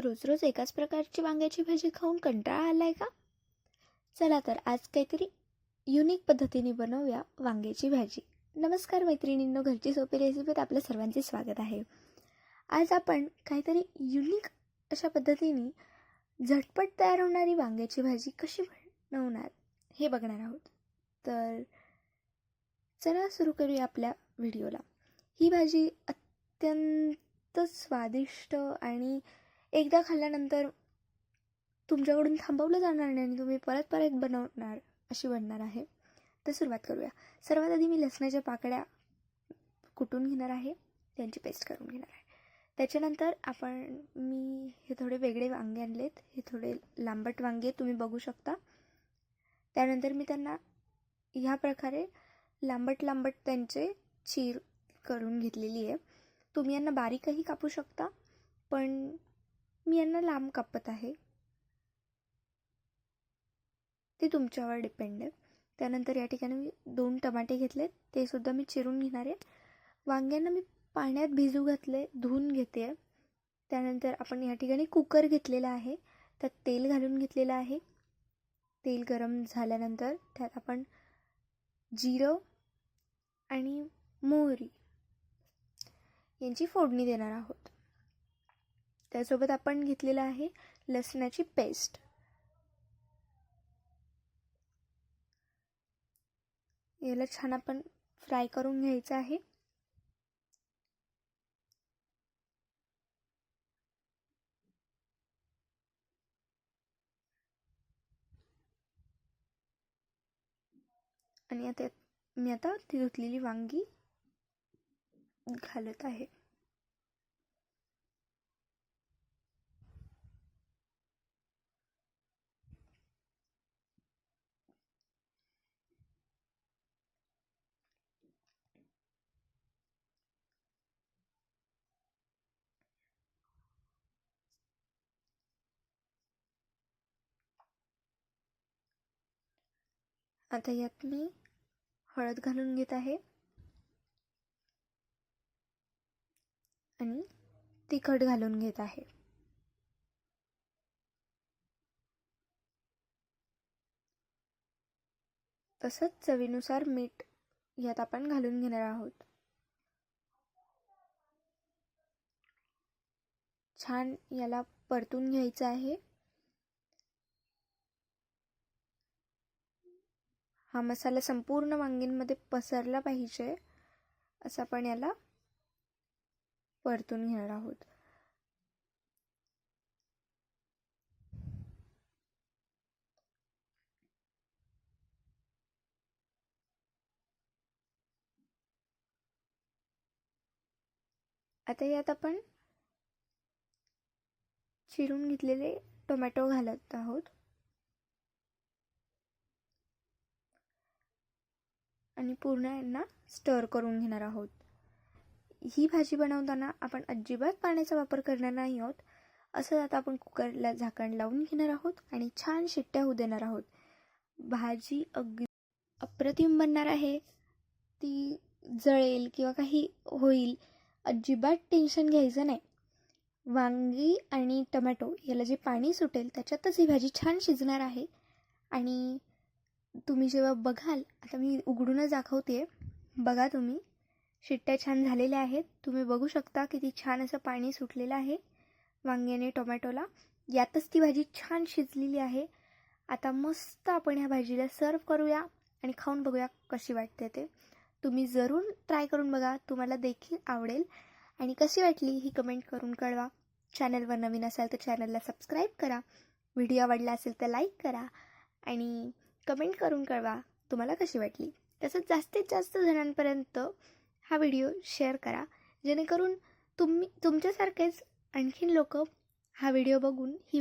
रोज रोज एकाच प्रकारची वांग्याची भाजी खाऊन कंटाळा आलाय का? चला तर आज काहीतरी युनिक पद्धतीने बनवूया वांग्याची भाजी. नमस्कार मैत्रिणींनो घरची सोपी रेसिपीत आपलं सर्वांचे स्वागत आहे. आज आपण काहीतरी युनिक अशा पद्धतीने झटपट तयार होणारी वांग्याची भाजी कशी बनवणार हे बघणार आहोत. तर चला सुरू करूया आपल्या व्हिडिओला ही भाजी अत्यंत स्वादिष्ट आणि एकदा खाल्ल्यानंतर तुमच्याकडून थांबवलं जाणार नाही आणि तुम्ही परत परत बनवणार अशी बनणार आहे. तर सुरुवात करूया. सर्वात आधी मी लसणाच्या पाकळ्या कुटून घेणार आहे. त्यांची पेस्ट करून घेणार आहे. त्याच्यानंतर आपण मी हे थोडे वेगळे वांगे आणलेत. हे थोडे लांबट वांगे तुम्ही बघू शकता. त्यानंतर मी त्यांना ह्या प्रकारे लांबट लांबट त्यांचे चीर करून घेतलेली आहे. तुम्ही यांना बारीकही कापू शकता पण मी यांना लांब कापत आहे. ते तुमच्यावर डिपेंड आहे त्यानंतर या ठिकाणी मी दोन टमाटे घेतलेत ते सुद्धा मी चिरून घेणार आहे. वांग्यांना मी पाण्यात भिजू घातले धुवून घेते. त्यानंतर आपण या ठिकाणी कुकर घेतलेला आहे. त्यात तेल घालून घेतलेलं आहे. तेल गरम झाल्यानंतर त्यात आपण जिरं आणि मोहरी यांची फोडणी देणार आहोत. त्यासोबत आपण घेतलेलं आहे लसणाची पेस्ट. याला छान आपण फ्राय करून घ्यायचं आहे. आणि आता मी आता ती धुतलेली वांगी घालत आहे. आता यात मी हळद घालून घेत आहे. आणि तिखट घालून घेत आहे. तसंच चवीनुसार मीठ यात आपण घालून घेणार आहोत. छान याला परतून घ्यायचं आहे. हा मसाला संपूर्ण वांगींमध्ये पसरला पाहिजे असं आपण याला परतून घेणार आहोत. आता यात आपण चिरून घेतलेले टोमॅटो घालत आहोत. आणि पूर्ण यांना स्टर करून घेणार आहोत. ही भाजी बनवताना आपण अजिबात पाण्याचा वापर करणार नाही आहोत. असं आता आपण कुकरला झाकण लावून घेणार आहोत आणि छान शिट्ट्या होऊ देणार आहोत. भाजी अगदी अप्रतिम बनणार आहे. ती जळेल किंवा काही होईल अजिबात टेन्शन घ्यायचं नाही. वांगी आणि टमॅटो याला जे पाणी सुटेल त्याच्यातच ही भाजी छान शिजणार आहे. आणि तुम्ही जेव्हा बघाल आता मी उघडूनच दाखवते. बघा तुम्ही. शिट्ट्या छान झालेल्या आहेत. तुम्ही बघू शकता किती छान असं पाणी सुटलेलं आहे वांग्याने टोमॅटोला. यातच ती भाजी छान शिजलेली आहे. आता मस्त आपण ह्या भाजीला सर्व करूया आणि खाऊन बघूया कशी वाटते ते. तुम्ही जरूर ट्राय करून बघा. तुम्हाला देखील आवडेल. आणि कशी वाटली ही कमेंट करून कळवा. चॅनलवर नवीन असाल तर चॅनलला सबस्क्राईब करा. व्हिडिओ आवडला असेल तर लाईक करा. आणि कमेंट करून कळवा तुम्हाला कशी वाटली. तसंच जास्तीत जास्त जणांपर्यंत हा व्हिडिओ शेअर करा. जेणेकरून तुम्ही तुमच्यासारखेच आणखीन लोक हा व्हिडिओ बघून ही